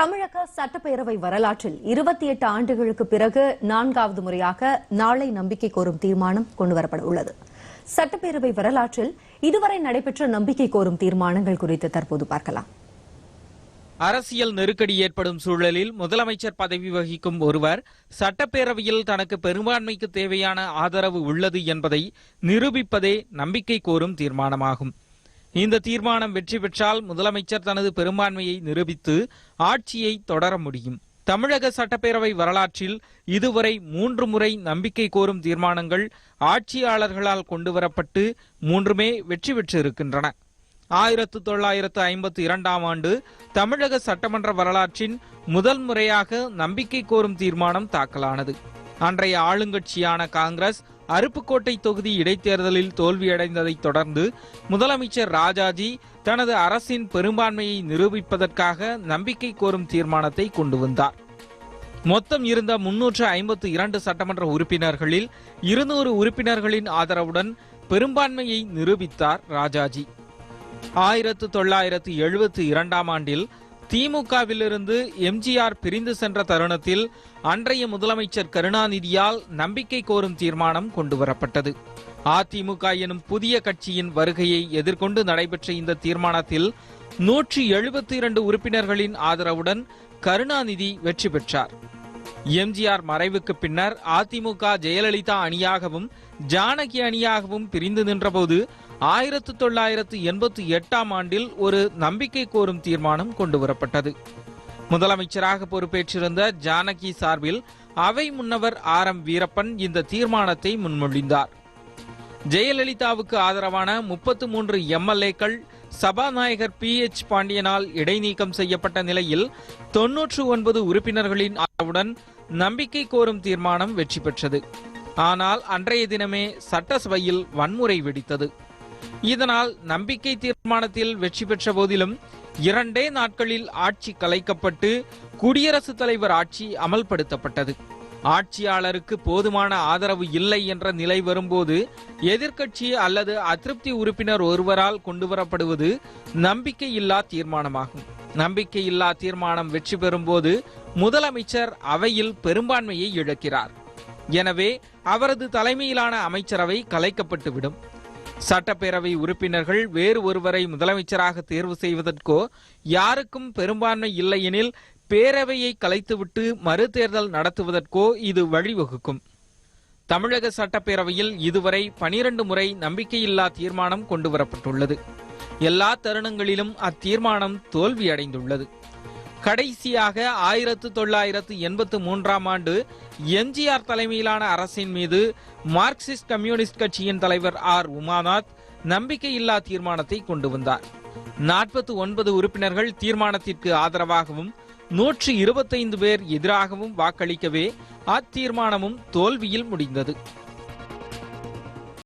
தமிழக சட்டப்பேரவை வரலாற்றில் இருபத்தி எட்டு ஆண்டுகளுக்கு பிறகு நான்காவது முறையாக நாளை நம்பிக்கை கோரும் தீர்மானம் கொண்டுவரப்பட உள்ளது. சட்டப்பேரவை வரலாற்றில் இதுவரை நடைபெற்ற நம்பிக்கை கோரும் தீர்மானங்கள் குறித்து தற்போது பார்க்கலாம். அரசியல் நெருக்கடி ஏற்படும் சூழலில் முதலமைச்சர் பதவி வகிக்கும் ஒருவர் சட்டப்பேரவையில் தனக்கு பெரும்பான்மைக்கு தேவையான ஆதரவு உள்ளது என்பதை நிரூபிப்பதே நம்பிக்கை கோரும் தீர்மானமாகும். இந்த தீர்மானம் வெற்றி பெற்றால் முதலமைச்சர் தனது பெரும்பான்மையை நிரூபித்து ஆட்சியை தொடர முடியும். தமிழக சட்டப்பேரவை வரலாற்றில் இதுவரை மூன்று முறை நம்பிக்கை கோரும் தீர்மானங்கள் ஆட்சியாளர்களால் கொண்டுவரப்பட்டு மூன்றுமே வெற்றி பெற்றிருக்கின்றன. ஆயிரத்து தொள்ளாயிரத்து ஐம்பத்தி இரண்டாம் ஆண்டு தமிழக சட்டமன்ற வரலாற்றின் முதல் முறையாக நம்பிக்கை கோரும் தீர்மானம் தாக்கலானது. அன்றைய ஆளுங்கட்சியான காங்கிரஸ் அருப்புக்கோட்டை தொகுதி இடைத்தேர்தலில் தோல்வியடைந்ததைத் தொடர்ந்து முதலமைச்சர் ராஜாஜி தனது அரசின் பெரும்பான்மையை நிரூபிப்பதற்காக நம்பிக்கை கோரும் தீர்மானத்தை கொண்டு வந்தார். மொத்தம் இருந்த முன்னூற்று ஐம்பத்து இரண்டு சட்டமன்ற உறுப்பினர்களில் இருநூறு உறுப்பினர்களின் ஆதரவுடன் பெரும்பான்மையை நிரூபித்தார் ராஜாஜி. ஆயிரத்து தொள்ளாயிரத்து எழுபத்தி இரண்டாம் ஆண்டில் திமுகவிலிருந்து எம்ஜிஆர் பிரிந்து சென்ற தருணத்தில் அன்றைய முதலமைச்சர் கருணாநிதியால் நம்பிக்கை கோரும் தீர்மானம் கொண்டுவரப்பட்டது. அதிமுக எனும் புதிய கட்சியின் வருகையை எதிர்கொண்டு நடைபெற்ற இந்த தீர்மானத்தில் நூற்றி எழுபத்தி இரண்டு உறுப்பினர்களின் ஆதரவுடன் கருணாநிதி வெற்றி பெற்றார். எம்ஜிஆர் மறைவுக்கு பின்னர் அதிமுக ஜெயலலிதா அணியாகவும் ஜானகி அணியாகவும் பிரிந்து நின்றபோது ஆயிரத்து தொள்ளாயிரத்து எண்பத்தி எட்டாம் ஆண்டில் ஒரு நம்பிக்கை கோரும் தீர்மானம் கொண்டுவரப்பட்டது. முதலமைச்சராக பொறுப்பேற்றிருந்த ஜானகி சார்பில் அவை முன்னவர் ஆர் எம் வீரப்பன் இந்த தீர்மானத்தை முன்மொழிந்தார். ஜெயலலிதாவுக்கு ஆதரவான முப்பத்து மூன்று எம்எல்ஏக்கள் சபாநாயகர் பி எச் பாண்டியனால் இடைநீக்கம் செய்யப்பட்ட நிலையில் தொன்னூற்று ஒன்பது உறுப்பினர்களின் ஆதரவுடன் நம்பிக்கை கோரும் தீர்மானம் வெற்றி பெற்றது. ஆனால் அன்றைய தினமே சட்டசபையில் வன்முறை வெடித்தது. இதனால் நம்பிக்கை தீர்மானத்தில் வெற்றி பெற்ற போதிலும் இரண்டே நாட்களில் ஆட்சி கலைக்கப்பட்டு குடியரசுத் தலைவர் ஆட்சி அமல்படுத்தப்பட்டது. ஆட்சியாளருக்கு போதுமான ஆதரவு இல்லை என்ற நிலை வரும்போது எதிர்க்கட்சி அல்லது அதிருப்தி உறுப்பினர் ஒருவரால் கொண்டுவரப்படுவது நம்பிக்கையில்லா தீர்மானமாகும். நம்பிக்கையில்லா தீர்மானம் வெற்றி பெறும்போது முதலமைச்சர் அவையில் பெரும்பான்மையை இழக்கிறார். எனவே அவரது தலைமையிலான அமைச்சரவை கலைக்கப்பட்டுவிடும். சட்டப்பேரவை உறுப்பினர்கள் வேறு ஒருவரை முதலமைச்சராக தேர்வு செய்வதற்கோ யாருக்கும் பெரும்பான்மை இல்லையெனில் பேரவையை கலைத்துவிட்டு மறுதேர்தல் நடத்துவதற்கோ இது வழிவகுக்கும். தமிழக சட்டப்பேரவையில் இதுவரை பனிரண்டு முறை நம்பிக்கையில்லா தீர்மானம் கொண்டுவரப்பட்டுள்ளது. எல்லா தருணங்களிலும் அத்தீர்மானம் தோல்வியடைந்துள்ளது. கடைசியாக ஆயிரத்து தொள்ளாயிரத்து எண்பத்து மூன்றாம் ஆண்டு எம்ஜிஆர் தலைமையிலான அரசின் மீது மார்க்சிஸ்ட் கம்யூனிஸ்ட் கட்சியின் தலைவர் ஆர். உமாநாத் நம்பிக்கையில்லா தீர்மானத்தை கொண்டு வந்தார். நாற்பத்தி ஒன்பது உறுப்பினர்கள் தீர்மானத்திற்கு ஆதரவாகவும் நூற்று இருபத்தைந்து பேர் எதிராகவும் வாக்களிக்கவே அத்தீர்மானமும் தோல்வியில் முடிந்தது.